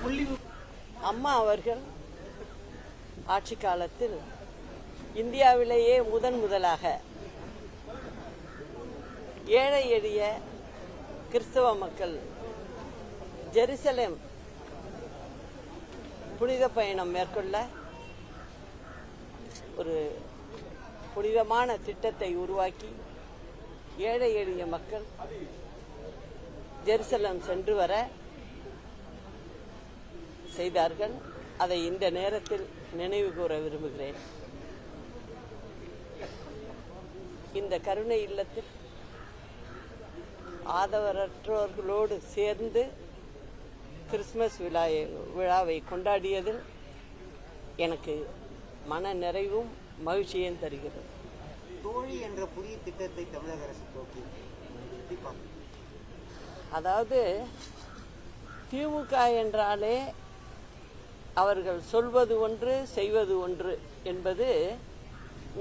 புள்ளி அம்மா அவர்கள் ஆட்சி காலத்தில் இந்தியாவிலேயே முதன் முதலாக ஏழை எளிய கிறிஸ்தவ மக்கள் ஜெருசலேம் புனித பயணம் மேற்கொள்ள ஒரு புனிதமான திட்டத்தை உருவாக்கி ஏழை எளிய மக்கள் ஜெருசலம் சென்று வர செய்தார்கள். அதை இந்த நேரத்தில் நினைவு கூற விரும்புகிறேன். இந்த கருணை இல்லத்தில் ஆதவரற்றோர்களோடு சேர்ந்து கிறிஸ்மஸ் விழா விழாவை கொண்டாடியதில் எனக்கு மன நிறைவும் மகிழ்ச்சியும் தருகிறது. தோழி என்ற புதிய திட்டத்தை தமிழக அரசு தோக்கி அதாவது திமுக என்றாலே அவர்கள் சொல்வது ஒன்று செய்வது ஒன்று என்பது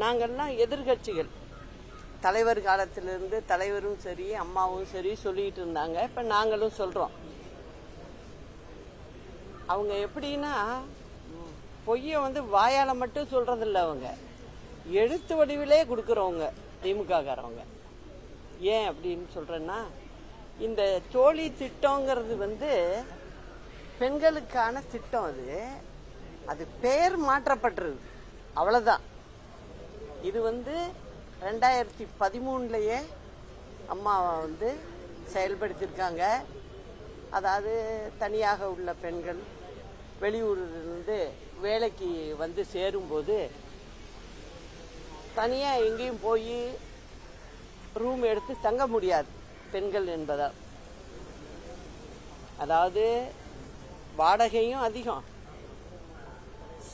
நாங்கள்லாம் எதிர்கட்சிகள். தலைவர் காலத்திலிருந்து தலைவரும் சரி அம்மாவும் சரி சொல்லிட்டு இருந்தாங்க. இப்போ நாங்களும் சொல்கிறோம் அவங்க எப்படின்னா பொய்யை வந்து வாயால மட்டும் சொல்கிறதில்ல அவங்க. எழுத்து வடிவிலே கொடுக்குறவங்க திமுககாரவங்க. ஏன் அப்படின்னு சொல்றேன்னா இந்த தோழி திட்டங்கிறது வந்து பெண்களுக்கான திட்டம் அது. அது பெயர் மாற்றப்பட்டிருக்கு அவ்வளோதான் இது வந்து ரெண்டாயிரத்தி பதிமூணுலேயே அம்மா வந்து செயல்படுத்தியிருக்காங்க. அதாவது தனியாக உள்ள பெண்கள் வெளியூரிலிருந்து வேலைக்கு வந்து சேரும்போது தனியாக எங்கேயும் போய் ரூம் எடுத்து தங்க முடியாது. பெண்கள் என்பதால். அதாவது வாடகையும் அதிகம்.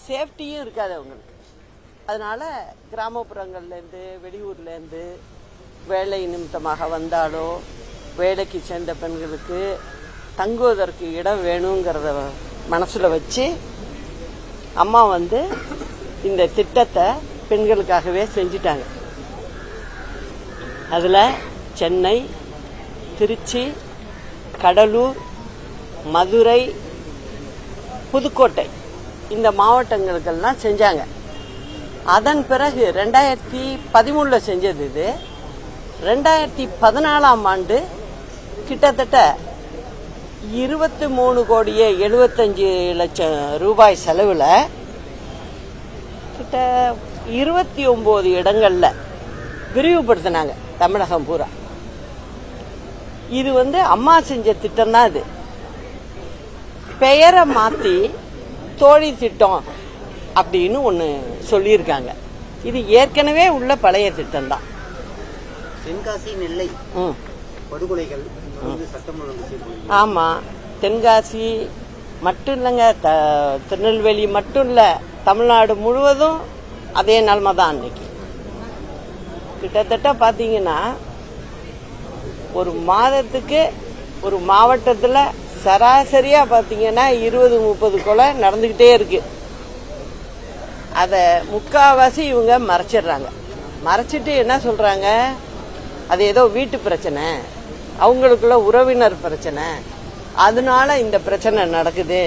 சேஃப்டியும் இருக்காது அவங்களுக்கு. அதனால கிராமப்புறங்கள்லேருந்து வெளியூர்லேருந்து வேலை நிமித்தமாக வந்தாலோ வேலைக்கு சேர்ந்த பெண்களுக்கு தங்குவதற்கு இடம் வேணுங்கிறத மனசில் வச்சு அம்மா வந்து இந்த திட்டத்தை பெண்களுக்காகவே செஞ்சிட்டாங்க. அதில் சென்னை திருச்சி கடலூர் மதுரை புதுக்கோட்டை. இந்த மாவட்டங்களுக்கெல்லாம் செஞ்சாங்க. அதன் பிறகு ரெண்டாயிரத்தி பதிமூணில் செஞ்சது இது. ரெண்டாயிரத்தி பதினாலாம் ஆண்டு கிட்டத்தட்ட இருபத்தி மூணு கோடியே எழுபத்தஞ்சு லட்சம் ரூபாய் செலவில் கிட்ட இருபத்தி ஒம்பது இடங்களில் விரிவுபடுத்தினாங்க தமிழகம் பூரா. இது வந்து அம்மா செஞ்ச திட்டம் தான் இது. பெயரை மாத்தி தோழி திட்டம் அப்படின்னு ஒன்று சொல்லியிருக்காங்க. இது ஏற்கனவே உள்ள பழைய திட்டம் தான் தென்காசி நெல்லை படுகொலைகள். ஆமாம் தென்காசி மட்டும் இல்லைங்க த திருநெல்வேலி மட்டும் இல்லை தமிழ்நாடு முழுவதும் அதே நிலமை தான் அன்னைக்கு. கிட்டத்தட்ட பார்த்தீங்கன்னா ஒரு மாதத்துக்கு ஒரு மாவட்டத்தில் சராசரியாக பார்த்தீங்கன்னா இருபது முப்பது கொலை நடந்துக்கிட்டே இருக்கு. அதை முக்காவாசி இவங்க மறைச்சிடுறாங்க. மறைச்சிட்டு என்ன சொல்கிறாங்க அது ஏதோ வீட்டு பிரச்சனை அவங்களுக்குள்ள உறவினர் பிரச்சனை அதனால இந்த பிரச்சனை நடக்குது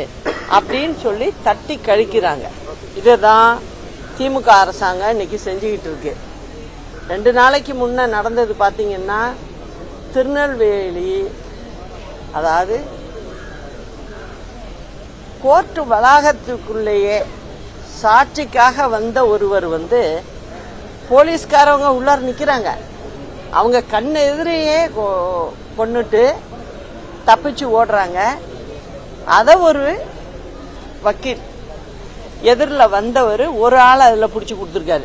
அப்படின்னு சொல்லி தட்டி கழிக்கிறாங்க. இதை தான் திமுக அரசாங்கம் இன்னைக்கு செஞ்சுக்கிட்டு இருக்கு. ரெண்டு நாளைக்கு முன்ன நடந்தது பார்த்தீங்கன்னா திருநெல்வேலி அதாவது கோர்ட்டு வளாகத்துக்குள்ளேயே சாட்சிக்காக வந்த ஒருவர் வந்து போலீஸ்காரவங்க உள்ளார நிற்கிறாங்க அவங்க கண் எதிரையே கொ- தப்பிச்சு ஓடுறாங்க. அதை ஒரு வக்கீல் எதிரில் வந்தவர் ஒரு ஆள் அதில் பிடிச்சி கொடுத்துருக்காரு.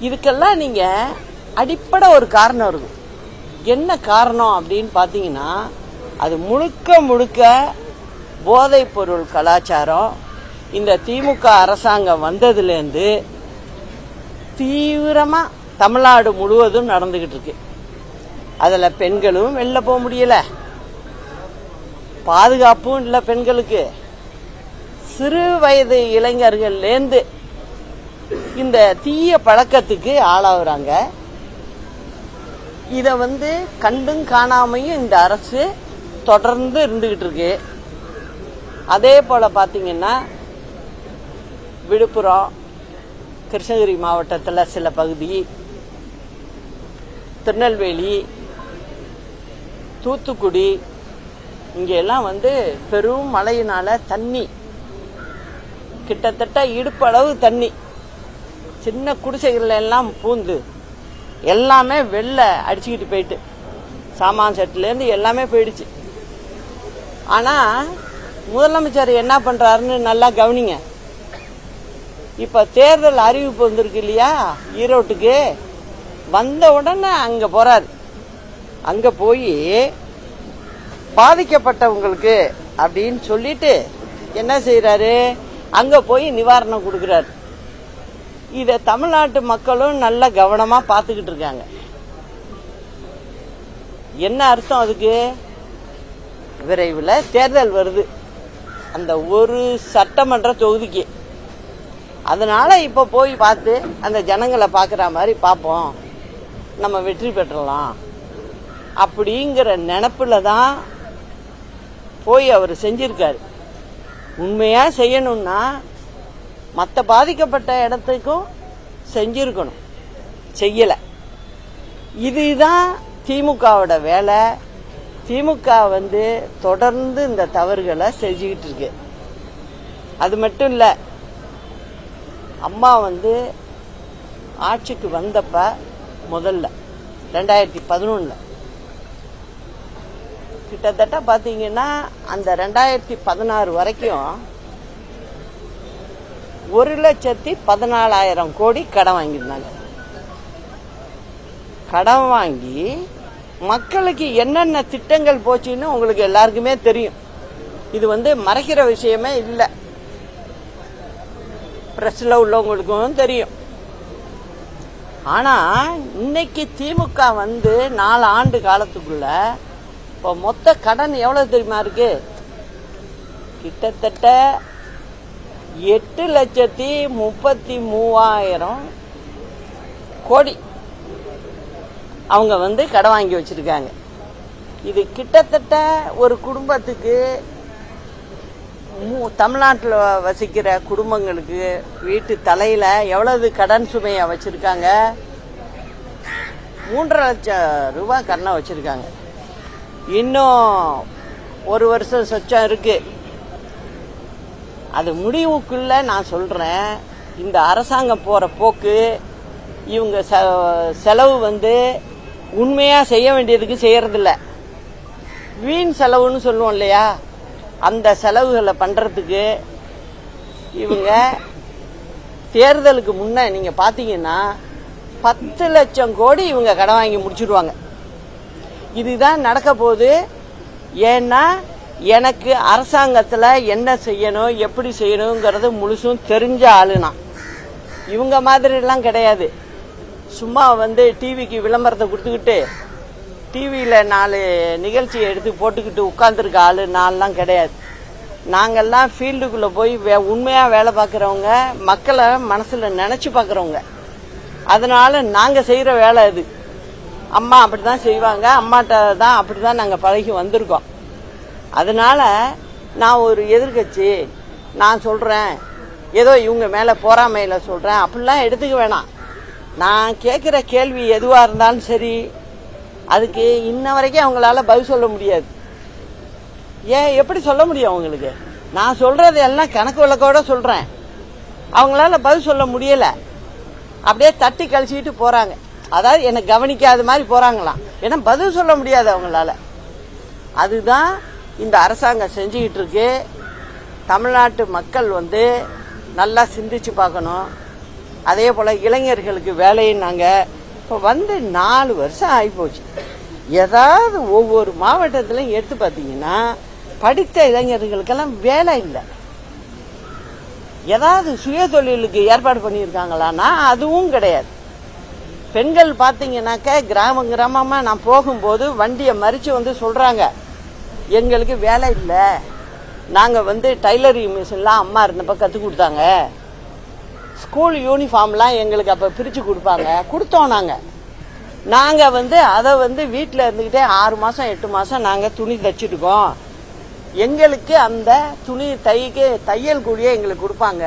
இதுக்கெல்லாம் நீங்கள் அடிப்படை ஒரு காரணம் இருக்கும். என்ன காரணம் அப்படின்னு பார்த்தீங்கன்னா அது முழுக்க முழுக்க போதைப் பொருள் கலாச்சாரம். இந்த திமுக அரசாங்கம் வந்ததுலேருந்து தீவிரமாக தமிழ்நாடு முழுவதும் நடந்துக்கிட்டு இருக்கு. அதில் பெண்களும் வெளில போக முடியலை. பாதுகாப்பும் இல்லை பெண்களுக்கு. சிறு வயது இளைஞர்கள்லேருந்து இந்த தீய பழக்கத்துக்கு ஆளாகிறாங்க. இதை வந்து கண்டும் காணாமையும் இந்த அரசு தொடர்ந்து இருந்துகிட்டு இருக்கு. அதே போல் பார்த்தீங்கன்னா விழுப்புரம் கிருஷ்ணகிரி மாவட்டத்தில் சில பகுதி திருநெல்வேலி தூத்துக்குடி இங்கெல்லாம் வந்து பெரும் மழையினால தண்ணி கிட்டத்தட்ட இடுப்பளவு தண்ணி. சின்ன குடிசைகள் எல்லாம் பூந்து. எல்லாமே வெளில அடிச்சுக்கிட்டு போயிட்டு. சாமான் செட்டுலேருந்து எல்லாமே போயிடுச்சு. ஆனால் முதலமைச்சர் என்ன பண்ணுறாருன்னு நல்லா கவனிங்க. இப்போ தேர்தல் அறிவிப்பு வந்திருக்கு இல்லையா? ஈரோட்டுக்கு. வந்த உடனே அங்கே போகிறாரு அங்கே போய் பாதிக்கப்பட்டவங்களுக்கு அப்படின்னு சொல்லிட்டு என்ன செய்கிறாரு அங்கே போய் நிவாரணம் கொடுக்குறாரு. இதை தமிழ்நாட்டு மக்களும் நல்ல கவனமாக பார்த்துக்கிட்டு இருக்காங்க. என்ன அர்த்தம் அதுக்கு? விரைவில் தேர்தல் வருது. அந்த ஒரு சட்டமன்ற தொகுதிக்கு. அதனால இப்போ போய் பார்த்து அந்த ஜனங்களை பார்க்குற மாதிரி பார்ப்போம். நம்ம வெற்றி பெற்றலாம். அப்படிங்கிற நினப்பில் தான் போய் அவர் செஞ்சிருக்காரு. உண்மையாக செய்யணும்னா மற்ற பாதிக்கப்பட்ட இடத்துக்கும் செஞ்சிருக்கணும். செய்யலை. இதுதான் திமுகவோட வேலை. திமுக வந்து தொடர்ந்து இந்த தவறுகளை செஞ்சுக்கிட்டு இருக்கு. அது மட்டும் இல்லை அம்மா வந்து ஆட்சிக்கு வந்தப்ப முதல்ல ரெண்டாயிரத்தி பதினொன்றில் கிட்டத்தட்ட பார்த்தீங்கன்னா அந்த ரெண்டாயிரத்தி பதினாறு வரைக்கும் ஒரு லட்சத்தி பதினாலாயிரம் கோடி கடன் வாங்கியிருந்தாங்க. கடன் வாங்கி மக்களுக்கு என்னென்ன திட்டங்கள் போச்சுன்னு உங்களுக்கு எல்லாருக்குமே தெரியும். இது வந்து மறைக்கிற விஷயமே இல்லை. ப்ரெஸ்ஸில் உள்ளவங்களுக்கும் தெரியும். ஆனால் இன்னைக்கு திமுக வந்து நாலு ஆண்டு காலத்துக்குள்ள இப்போ மொத்த கடன் எவ்வளோ தெரியுமா இருக்கு? கிட்டத்தட்ட எட்டு லட்சத்தி முப்பத்தி மூவாயிரம் கோடி அவங்க வந்து கடன் வாங்கி வச்சிருக்காங்க. இது கிட்டத்தட்ட ஒரு குடும்பத்துக்கு தமிழ்நாட்டில் வசிக்கிற குடும்பங்களுக்கு வீட்டு தலையில் எவ்வளவு கடன் சுமையை வச்சுருக்காங்க? மூன்றரை லட்சம் ரூபா கடனை வச்சுருக்காங்க. இன்னும் ஒரு வருஷம் சொச்சம் இருக்குது அது முடிவுக்குள்ள நான் சொல்கிறேன் இந்த அரசாங்கம் போகிற போக்கு இவங்க செ- செலவு வந்து உண்மையாக செய்ய வேண்டியதுக்கு செய்யறதில்ல. வீண் செலவுன்னு சொல்லுவோம் இல்லையா? அந்த செலவுகளை பண்ணுறதுக்கு இவங்க தேர்தலுக்கு முன்னே நீங்கள் பார்த்தீங்கன்னா பத்து லட்சம் கோடி இவங்க கடன் வாங்கி முடிச்சிடுவாங்க இதுதான் நடக்க போகுது. ஏன்னா எனக்கு அரசாங்கத்தில் என்ன செய்யணும் எப்படி செய்யணுங்கிறது முழுசும் தெரிஞ்ச ஆளு நான் இவங்க மாதிரிலாம் கிடையாது. சும்மா வந்து டிவிக்கு விளம்பரத்தை கொடுத்துக்கிட்டு டிவியில் நாலு நிகழ்ச்சியை எடுத்து போட்டுக்கிட்டு உட்காந்துருக்க ஆளு நான்லாம் கிடையாது. நாங்கள்லாம் ஃபீல்டுக்குள்ளே போய் வே உண்மையாக வேலை பார்க்குறவங்க மக்களை மனசில் நினச்சி பார்க்குறவங்க. அதனால் நாங்கள் செய்கிற வேலை அது. அம்மா அப்படி தான் செய்வாங்க அம்மாட்ட தான் அப்படி தான் நாங்கள் பழகி வந்திருக்கோம். அதனால் நான் ஒரு எதிர்க்கட்சி நான் சொல்கிறேன் ஏதோ இவங்க மேலே போறாமையில் சொல்கிறேன் அப்படிலாம் எடுத்துக்க வேணாம். நான் கேட்குற கேள்வி எதுவாக இருந்தாலும் சரி அதுக்கு இன்ன வரைக்கும் அவங்களால பதில் சொல்ல முடியாது. ஏன் எப்படி சொல்ல முடியும் அவங்களுக்கு? நான் சொல்கிறது எல்லாம் கணக்கு விளக்கோட சொல்கிறேன் அவங்களால பதில் சொல்ல முடியலை. அப்படியே தட்டி கழிச்சிக்கிட்டு போகிறாங்க அதாவது என்னை கவனிக்காத மாதிரி போகிறாங்களாம் ஏன்னா பதில் சொல்ல முடியாது அவங்களால. அதுதான் இந்த அரசாங்கம் செஞ்சுக்கிட்டு இருக்கு தமிழ்நாட்டு மக்கள் வந்து நல்லா சிந்திச்சு பார்க்கணும். அதே போல் இளைஞர்களுக்கு வேலைன்னாங்க இப்போ வந்து நாலு வருஷம் ஆகிப்போச்சு ஏதாவது ஒவ்வொரு மாவட்டத்திலையும் எடுத்து பார்த்தீங்கன்னா படித்த இளைஞர்களுக்கெல்லாம் வேலை இல்லை. ஏதாவது சுய தொழிலுக்கு ஏற்பாடு பண்ணியிருக்காங்களான்னா அதுவும் கிடையாது. பெண்கள் பார்த்தீங்கன்னாக்க கிராமம் கிராமமாக நான் போகும்போது வண்டியை மறித்து வந்து சொல்கிறாங்க எங்களுக்கு வேலை இல்லை. நாங்கள் வந்து டைலரிங் மிஷின்லாம் அம்மா இருந்தப்போ கற்றுக் கொடுத்தாங்க. ஸ்கூல் யூனிஃபார்ம்லாம் எங்களுக்கு அப்போ பிரித்து கொடுப்பாங்க. கொடுத்தோம் நாங்கள் நாங்கள் வந்து அதை வந்து வீட்டில் இருந்துக்கிட்டே ஆறு மாதம் எட்டு மாதம் நாங்கள் துணி தைச்சிருக்கோம் எங்களுக்கு அந்த துணி தைக்க தையல் கூலியே எங்களுக்கு கொடுப்பாங்க.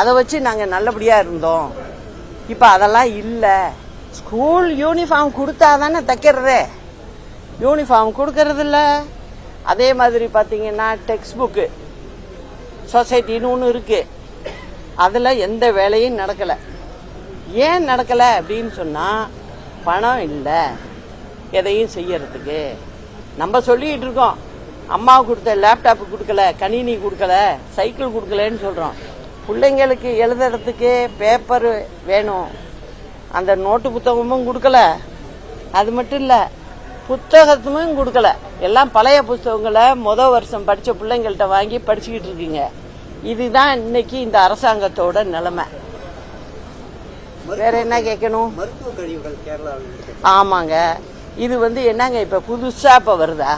அதை வச்சு நாங்கள் நல்லபடியாக இருந்தோம். இப்போ அதெல்லாம் இல்லை. ஸ்கூல் யூனிஃபார்ம் கொடுத்தா தானே தைக்கிறது. யூனிஃபார்ம் கொடுக்கறது அதே மாதிரி பார்த்தீங்கன்னா டெக்ஸ்ட் புக்கு சொசைட்டின்னு ஒன்று இருக்குது அதில் எந்த வேலையும் நடக்கலை. ஏன் நடக்கலை அப்படின்னு சொன்னால் பணம் இல்லை. எதையும் செய்யறதுக்கு. நம்ம சொல்லிக்கிட்டு இருக்கோம். அம்மா கொடுத்த லேப்டாப் கொடுக்கல கணினி கொடுக்கல சைக்கிள் கொடுக்கலன்னு சொல்கிறோம் பிள்ளைங்களுக்கு எழுதுறதுக்கு பேப்பர் வேணும். அந்த நோட்டு புத்தகமும் கொடுக்கல. அது மட்டும் இல்லை புத்தகத்துமும் கொடுக்கல. எல்லாம் பழைய புத்தகங்களை முத வருஷம் படித்த பிள்ளைங்கள்ட்ட வாங்கி படிச்சுக்கிட்டு இருக்கீங்க. இதுதான் இன்னைக்கு இந்த அரசாங்கத்தோட நிலைமை. வேற என்ன கேட்கணும். ஆமாங்க. இது வந்து என்னங்க இப்ப புதுசா இப்ப வருதா?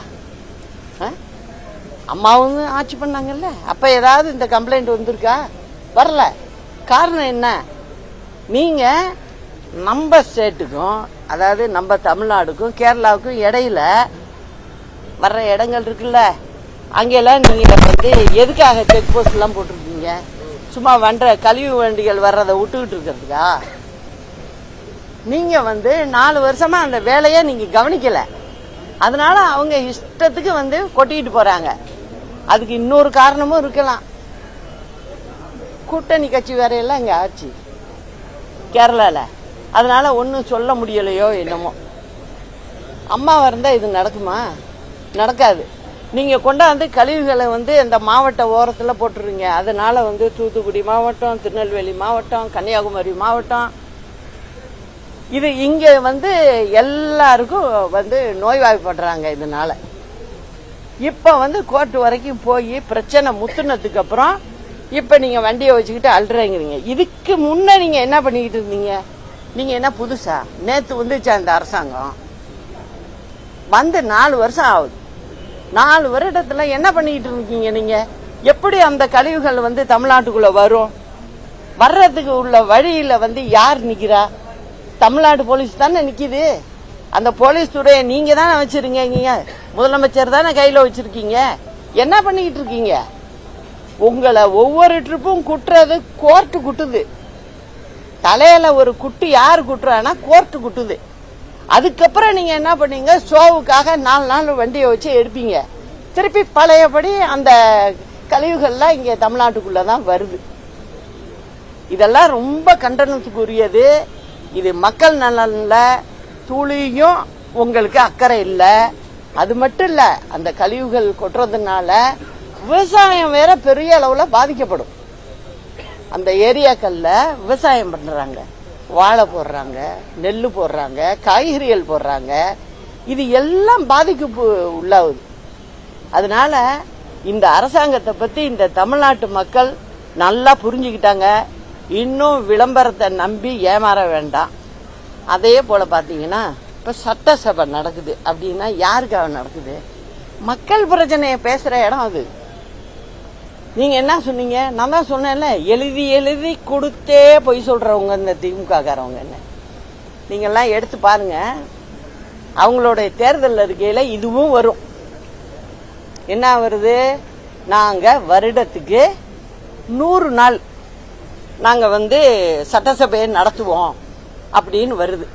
அம்மாவும் ஆட்சி பண்ணாங்கல்ல? அப்ப ஏதாவது இந்த கம்ப்ளைண்ட் வந்திருக்கா? வரல. காரணம் என்ன? நீங்க நம்ம ஸ்டேட்டுக்கும் அதாவது நம்ம தமிழ்நாடுக்கும் கேரளாவுக்கும் இடையில வர்ற இடங்கள் இருக்குல்ல? அங்கெல்லாம் நீங்கள் வந்து எதுக்காக செக் போஸ்ட்லாம் போட்டிருக்கீங்க? சும்மா வண்ட கழிவு வண்டிகள் வர்றதை விட்டுக்கிட்டு இருக்கிறதுக்கா? நீங்கள் வந்து நாலு வருஷமாக அந்த வேலையை நீங்கள் கவனிக்கலை. அதனால அவங்க இஷ்டத்துக்கு வந்து கொட்டிக்கிட்டு போகிறாங்க அதுக்கு இன்னொரு காரணமும் இருக்கலாம். கூட்டணி கட்சி வேறையெல்லாம் இங்கே ஆச்சு கேரளாவில் அதனால ஒன்றும் சொல்ல முடியலையோ என்னமோ. அம்மா இருந்தால் இது நடக்குமா? நடக்காது. நீங்கள் கொண்டாந்து கழிவுகளை வந்து இந்த மாவட்ட ஓரத்தில் போட்டுருங்க. அதனால் வந்து தூத்துக்குடி மாவட்டம் திருநெல்வேலி மாவட்டம் கன்னியாகுமரி மாவட்டம். இது இங்கே வந்து எல்லாருக்கும் வந்து நோய்வாய்ப்படுறாங்க இதனால். இப்போ வந்து கோர்ட்டு வரைக்கும் போய் பிரச்சனை முத்துனதுக்கு அப்புறம் நீங்கள் வண்டியை வச்சுக்கிட்டு அல்றீங்கிறீங்க. இதுக்கு முன்னே நீங்கள் என்ன பண்ணிக்கிட்டு இருந்தீங்க? நீங்க என்ன புதுசா? நேத்து வந்துச்சா இந்த அரசாங்கம்? வந்து நாலு வருஷம் ஆகுது. நாலு வருடத்துல என்ன பண்ணிக்கிட்டு இருக்கீங்க நீங்க? எப்படி அந்த கழிவுகள் வந்து தமிழ்நாட்டுக்குள்ள வரும்? வர்றதுக்கு உள்ள வழியில வந்து யார் நிக்கிறா? தமிழ்நாடு போலீஸ் தானே நிக்குது. அந்த போலீஸ் துறையை நீங்க தானே வச்சிருக்கீங்க முதலமைச்சர் தானே கையில வச்சிருக்கீங்க? என்ன பண்ணிக்கிட்டு இருக்கீங்க? உங்களை ஒவ்வொரு ட்ரிப்பும் குட்டுறது கோர்ட்டு குட்டுது. தலையில் ஒரு குட்டு யார் குட்டுறான்னா கோர்ட்டு குட்டுது. அதுக்கப்புறம் நீங்கள் என்ன பண்ணீங்க? ஸ்டோவுக்காக நாலு நாள் வண்டியை வச்சு எடுப்பீங்க. திருப்பி பழையபடி அந்த கழிவுகள்லாம் இங்கே தமிழ்நாட்டுக்குள்ளே தான் வருது. இதெல்லாம் ரொம்ப கண்டனத்துக்குரியது. இது மக்கள் நலனில் துளியும் உங்களுக்கு அக்கறை இல்லை. அது மட்டும் இல்லை அந்த கழிவுகள் கொட்டுறதுனால விவசாயம் வேற பெரிய அளவில் பாதிக்கப்படும். அந்த ஏரியாக்கள்ல விவசாயம் பண்றாங்க. வாழை போடுறாங்க நெல் போடுறாங்க காய்கறிகள் போடுறாங்க. இது எல்லாம் பாதிக்கு உள்ளாகுது. அதனால இந்த அரசாங்கத்தை பத்தி இந்த தமிழ்நாட்டு மக்கள் நல்லா புரிஞ்சுக்கிட்டாங்க. இன்னும் விளம்பரத்தை நம்பி ஏமாற வேண்டாம். அதே போல பாத்தீங்கன்னா இப்ப சட்டசபை நடக்குது. அப்படின்னா யாருக்காக நடக்குது? மக்கள் பிரச்சனையை பேசுற இடம் அது. நீங்க என்ன சொன்னீங்க? நான் தான் சொன்னேன்ல எழுதி எழுதி கொடுத்தே பொய் சொல்றவங்க இந்த திமுக காரவங்க என்ன? நீங்கெல்லாம் எடுத்து பாருங்க. அவங்களுடைய தேர்தல் அறிக்கையில் இதுவும் வரும். என்ன வருது? நாங்கள் வருடத்துக்கு நூறு நாள் நாங்கள் வந்து சட்டசபையை நடத்துவோம் அப்படின்னு வருது.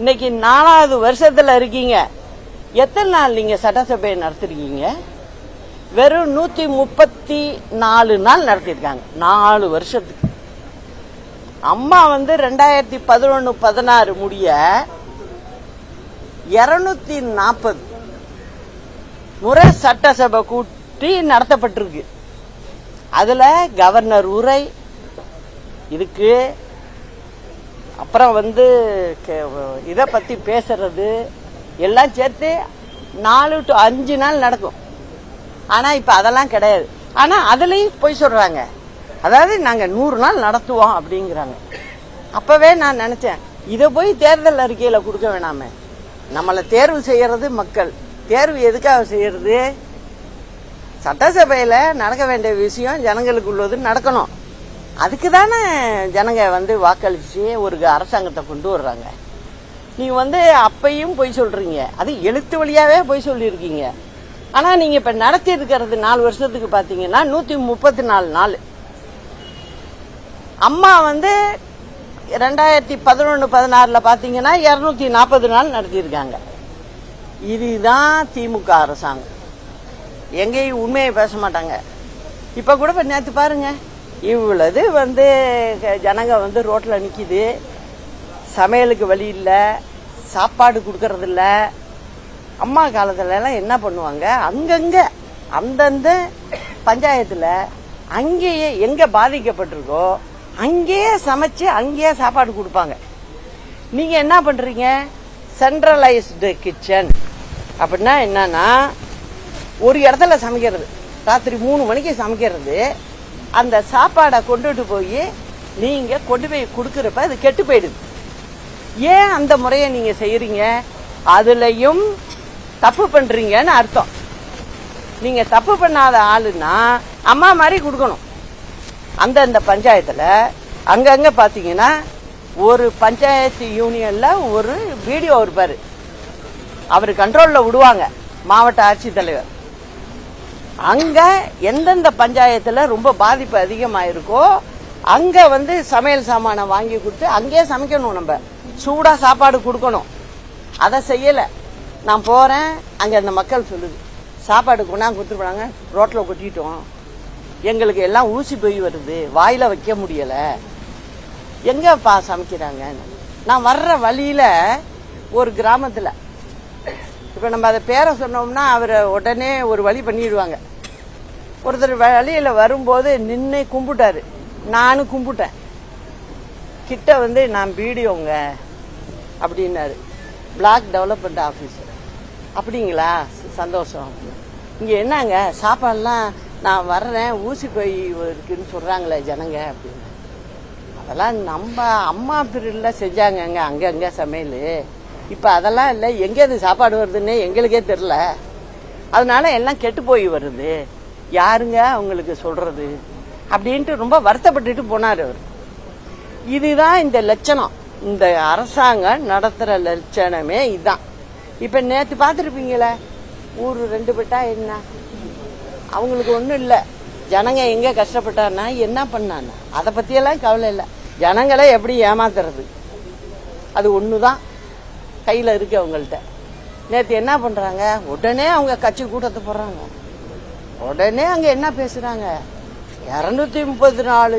இன்னைக்கு நாலாவது வருஷத்தில் இருக்கீங்க. எத்தனை நாள் நீங்கள் சட்டசபையை நடத்திருக்கீங்க? வெறும் நூத்தி முப்பத்தி நாலு நாள் நடத்திருக்காங்க நாலு வருஷத்துக்கு. அம்மா வந்து ரெண்டாயிரத்தி பதினொன்னு பதினாறு முடிய இருநூத்தி நாற்பது முறை சட்டசபை கூட்டி நடத்தப்பட்டிருக்கு. அதுல கவர்னர் உரை இதுக்கு அப்புறம் வந்து இதை பத்தி பேசுறது எல்லாம் சேர்த்து நாலு டு அஞ்சு நாள் நடக்கும். ஆனால் இப்போ அதெல்லாம் கிடையாது. ஆனால் அதுலேயும் போய் சொல்கிறாங்க அதாவது நாங்கள் நூறு நாள் நடத்துவோம் அப்படிங்கிறாங்க. அப்போவே நான் நினச்சேன் இதை போய் தேர்தல் அறிக்கையில் கொடுக்க வேணாமே. நம்மளை தேர்வு செய்கிறது மக்கள். தேர்வு எதுக்காக செய்கிறது சட்டசபையில் நடக்க வேண்டிய விஷயம் ஜனங்களுக்கு உள்ளது நடக்கணும். அதுக்கு தானே ஜனங்க வந்து வாக்களித்து ஒரு அரசாங்கத்தை கொண்டு வர்றாங்க. நீங்கள் வந்து அப்பையும் போய் சொல்கிறீங்க அது எழுத்து வழியாகவே போய் சொல்லியிருக்கீங்க. ஆனா நீங்க இப்ப நடத்தி இருக்கிறது நாலு வருஷத்துக்கு பாத்தீங்கன்னா நூத்தி முப்பத்தி நாலு நாள். அம்மா வந்து ரெண்டாயிரத்தி பதினொன்று பதினாறில் பார்த்தீங்கன்னா இரநூத்தி நாற்பது நாள் நடத்தியிருக்காங்க. இதுதான் திமுக அரசாங்கம். எங்கேயும் உண்மையை பேச மாட்டாங்க. இப்போ கூட இப்போ நேற்று பாருங்க இவ்வளவு வந்து ஜனங்க வந்து ரோட்டில் நிற்கிது சமையலுக்கு வழி இல்லை சாப்பாடு கொடுக்கறதில்ல. அம்மா காலத்துல எல்லாம் என்ன பண்ணுவாங்க? அங்கங்க அந்தந்த பஞ்சாயத்துல அங்கேயே எங்க பாதிக்கப்பட்டிருக்கோ அங்கேயே சமைச்சு அங்கேயே சாப்பாடு கொடுப்பாங்க. நீங்க என்ன பண்றீங்க? சென்ட்ரலைஸ்டு கிச்சன் அப்படின்னா என்னன்னா ஒரு இடத்துல சமைக்கிறது. ராத்திரி மூணு மணிக்கு சமைக்கிறது. அந்த சாப்பாடை கொண்டுட்டு போய் நீங்க கொண்டு போய் கொடுக்குறப்ப அது கெட்டு போயிடுது. ஏன் அந்த முறையை நீங்க செய்யறீங்க? அதுலயும் தப்பு பண்றீங்கன்னு அர்த்தம். நீங்க தப்பு பண்ணாத ஆளுன்னா அம்மா மாதிரி கொடுக்கணும். அந்தந்த பஞ்சாயத்துல அங்கங்க பாத்தீங்கன்னா ஒரு பஞ்சாயத்து யூனியன்ல ஒரு வீடியோ இருப்பாரு. அவர் கண்ட்ரோல்ல விடுவாங்க மாவட்ட ஆட்சித்தலைவர். அங்க எந்தெந்த பஞ்சாயத்துல ரொம்ப பாதிப்பு அதிகமா இருக்கோ அங்க வந்து சமையல் சாமானை வாங்கி கொடுத்து அங்கேயே சமைக்கணும் நம்ம. சூடா சாப்பாடு கொடுக்கணும். அதை செய்யலை. நான் போகிறேன் அங்கே அந்த மக்கள் சொல்லுது சாப்பாடு கொண்டாந்து கொடுத்துருப்பாங்க ரோட்டில் கொட்டிட்டோம். எங்களுக்கு எல்லாம் ஊசி போய் வருது. வாயில் வைக்க முடியலை. எங்கேப்பா சமைக்கிறாங்க? நான் வர்ற வழியில் ஒரு கிராமத்தில் இப்போ நம்ம அதை பேரை சொன்னோம்னா அவரை உடனே ஒரு வழி பண்ணிடுவாங்க. ஒருத்தர் வழியில் வரும்போது நின்று கும்பிட்டாரு. நானும் கும்பிட்டேன். கிட்ட வந்து நான் வீடியோங்க அப்படின்னாரு. பிளாக் டெவலப்மெண்ட் ஆஃபீஸர் அப்படிங்களா? சந்தோஷம். இங்கே என்னங்க? சாப்பாடுலாம் நான் வர்றேன் ஊசி போய் இருக்குன்னு சொல்கிறாங்களே ஜனங்க அப்படின்னு. அதெல்லாம் நம்ம அம்மா பீரியடில் செஞ்சாங்கங்க அங்கங்கே சமையல். இப்போ அதெல்லாம் இல்லை எங்கே அது சாப்பாடு வருதுன்னு எங்களுக்கே தெரில அதனால எல்லாம் கெட்டு போய் வருது. யாருங்க அவங்களுக்கு சொல்கிறது அப்படின்ட்டு ரொம்ப வருத்தப்பட்டுட்டு போனார் அவர். இதுதான் இந்த லட்சணம். இந்த அரசாங்கம் நடத்துகிற லட்சணமே இதுதான் இப்போ நேற்று பார்த்துருப்பீங்களே ஊர் ரெண்டு பட்டா என்ன? அவங்களுக்கு ஒன்றும் இல்லை. ஜனங்க எங்கே கஷ்டப்பட்டான்னா என்ன பண்ணான்னா அதை பற்றியெல்லாம் கவலை இல்லை. ஜனங்களை எப்படி ஏமாத்துறது? அது ஒன்று தான் கையில் இருக்கு அவங்கள்ட்ட. நேற்று என்ன பண்ணுறாங்க உடனே அவங்க கட்சி கூட்டத்தை போடுறாங்க உடனே அங்கே என்ன பேசுகிறாங்க இரநூத்தி முப்பத்தி நாலு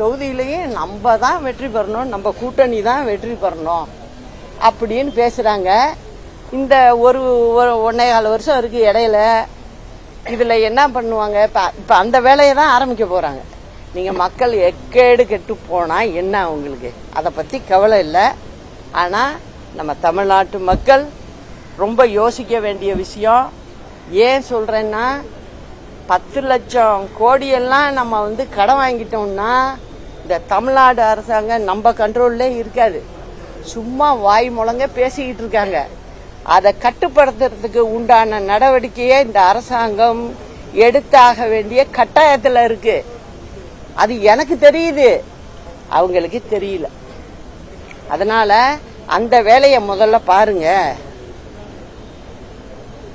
தொகுதியிலையும் நம்ம தான் வெற்றி பெறணும் நம்ம கூட்டணி தான் வெற்றி பெறணும் அப்படின்னு பேசுகிறாங்க இந்த ஒரு ஒரு ஒன்னே கால் வருஷம் இருக்கு இடையில இதுல என்ன பண்ணுவாங்க? இப்போ இப்ப அந்த வேலையை தான் ஆரம்பிக்க போறாங்க. நீங்க மக்கள் எக்கேடு கெட்டு போனா என்ன அவங்களுக்கு அதை பத்தி கவலை இல்லை. ஆனா நம்ம தமிழ்நாட்டு மக்கள் ரொம்ப யோசிக்க வேண்டிய விஷயம் ஏன் சொல்றேன்னா பத்து லட்சம் கோடியெல்லாம் நம்ம வந்து கடன் வாங்கிட்டோம்னா இந்த தமிழ்நாடு அரசாங்கம் நம்ம கண்ட்ரோல்லே இருக்காது. சும்மா வாய் முழங்க பேசிக்கிட்டு இருக்காங்க. அதை கட்டுப்படுத்துறதுக்கு உண்டான நடவடிக்கையை இந்த அரசாங்கம் எடுத்தாக வேண்டிய கட்டாயத்தில் இருக்கு. அது எனக்கு தெரியுது. அவங்களுக்கு தெரியல. அதனால அந்த வேலையை முதல்ல பாருங்க.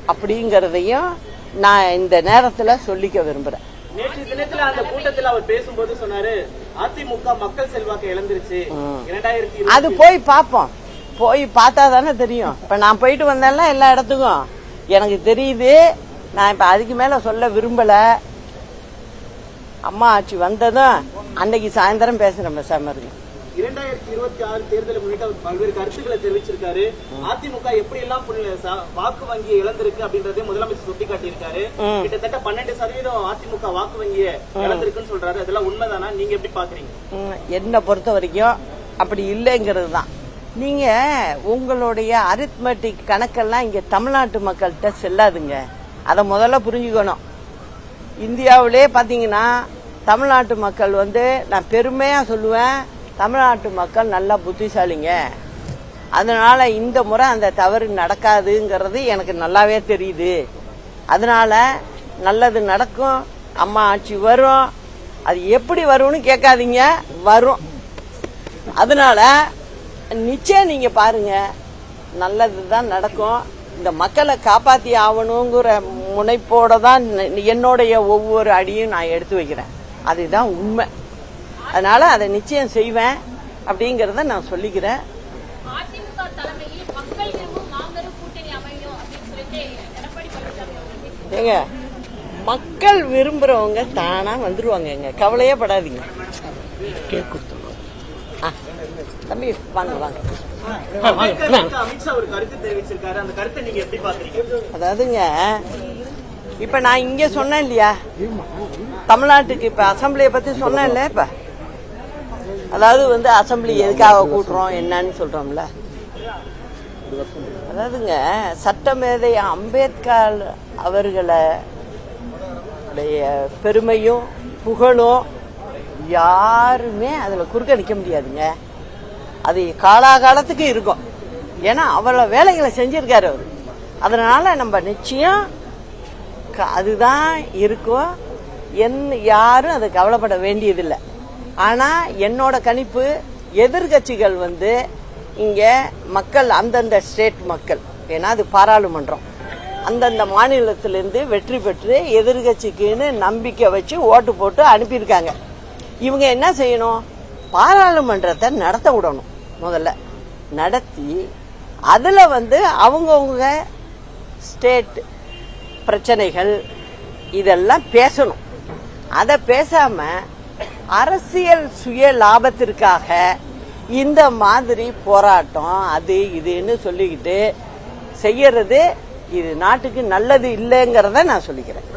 அப்படிங்கறதையும் நான் இந்த நேரத்துல சொல்லிக்க விரும்புறேன். நேற்று தினத்துல அந்த கூட்டத்தில் அவர் பேசும்போது சொன்னாரு அதிமுக மக்கள் செல்வாக்கு இழந்துருச்சு. அது போய் பார்ப்போம் போய் பார்த்தா தானே தெரியும். இப்ப நான் போயிட்டு வந்தேன்ல எல்லா இடத்துக்கும். எனக்கு தெரியுது நான் இப்ப அதுக்கு மேல சொல்ல விரும்பல. அம்மா ஆட்சி வந்ததும் அன்னைக்கு சாயந்தரம் பேசுறேன் பேசாம இருக்கு இரண்டாயிரத்தி இருபத்தி ஆறு தேர்தலை முன்னிட்டு பல்வேறு கருத்துக்களை தெரிவிச்சிருக்காரு. அதிமுக எப்படி எல்லாம் வாக்கு வங்கியை இழந்திருக்கு அப்படின்றதை முதலமைச்சர் சுட்டிக்காட்டியிருக்காரு. கிட்டத்தட்ட பன்னெண்டு சதவீதம் அதிமுக வாக்கு வங்கியை இழந்திருக்குன்னு சொல்றாரு. அதெல்லாம் உண்மைதானா? நீங்க எப்படி பாக்குறீங்க? என்னை பொறுத்த வரைக்கும் அப்படி இல்லைங்கிறது தான். நீங்க உங்களுடைய அரித்மெட்டிக் கணக்கெல்லாம் இங்க தமிழ்நாட்டு மக்கள்கிட்ட செல்லாதுங்க. அதை முதல்ல புரிஞ்சுக்கணும். இந்தியாவிலே பார்த்தீங்கன்னா தமிழ்நாட்டு மக்கள் வந்து நான் பெருமையா சொல்லுவேன் தமிழ்நாட்டு மக்கள் நல்லா புத்திசாலிங்க. அதனால இந்த முறை அந்த தவறு நடக்காதுங்கிறது எனக்கு நல்லாவே தெரியுது. அதனால நல்லது நடக்கும் அம்மா ஆட்சி வரும். அது எப்படி வரும்னு கேட்காதீங்க வரும். அதனால நிச்சயம் நீங்க பாருங்க. நல்லது தான் நடக்கும். இந்த மக்களை காப்பாத்தி ஆகணுங்கிற முனைப்போட தான் என்னுடைய ஒவ்வொரு அடியும் நான் எடுத்து வைக்கிறேன். அதுதான் உண்மை. அதனால அதை நிச்சயம் செய்வேன் அப்படிங்கறத நான் சொல்லிக்கிறேன். ஏங்க மக்கள் விரும்புறவங்க தானா வந்துருவாங்க. எங்க கவலையே படாதீங்க. ஆ, தம்பி வாங்க வாங்க. அம்பேத்கருக்கு அமித்ஷா ஒரு கருத்து தெரிவிச்சிருக்காரு. அந்த கருத்தை நீங்க எப்படி பாக்குறீங்க அதாவதுங்க இப்ப நான் இங்க சொன்னேன் இல்லையா? தமிழ்நாட்டுக்கு இப்ப அசம்பிளியை பத்தி சொன்னேன்ல இப்ப? அதாவது வந்து அசம்பிளி எதுக்காக கூட்டுறோம் என்னன்னு சொல்றோம்ல? அதாவதுங்க சட்டமேதை அம்பேத்கர் அவர்களை உடைய பெருமையும் புகழும் யாருமே அதுல குறுக்க நிக்க முடியாதுங்க. அது காலாகாலத்துக்கு இருக்கும். ஏன்னா அவ்வளோ வேலைகளை செஞ்சிருக்காரு அவர். அதனால நம்ம நிச்சயம் க- அதுதான் இருக்கும் என் யாரும் அதை கவலைப்பட வேண்டியதில்லை. ஆனால் என்னோட கணிப்பு எதிர்கட்சிகள் வந்து இங்கே மக்கள் அந்தந்த ஸ்டேட் மக்கள். ஏன்னா அது பாராளுமன்றம். அந்தந்த மாநிலத்திலிருந்து வெற்றி பெற்று எதிர்கட்சிக்குன்னு நம்பிக்கை வச்சு ஓட்டு போட்டு அனுப்பியிருக்காங்க. இவங்க என்ன செய்யணும்? பாராளுமன்றத்தை நடத்த விடணும். முதல்ல. நடத்தி அதில் வந்து அவங்கவுங்க ஸ்டேட் பிரச்சனைகள் இதெல்லாம் பேசணும். அதை பேசாம அரசியல் சுய லாபத்திற்காக இந்த மாதிரி போராட்டம் அது இதுன்னு சொல்லிக்கிட்டு செய்யறது இது நாட்டுக்கு நல்லது இல்லைங்கிறத நான் சொல்லிக்கிறேன்.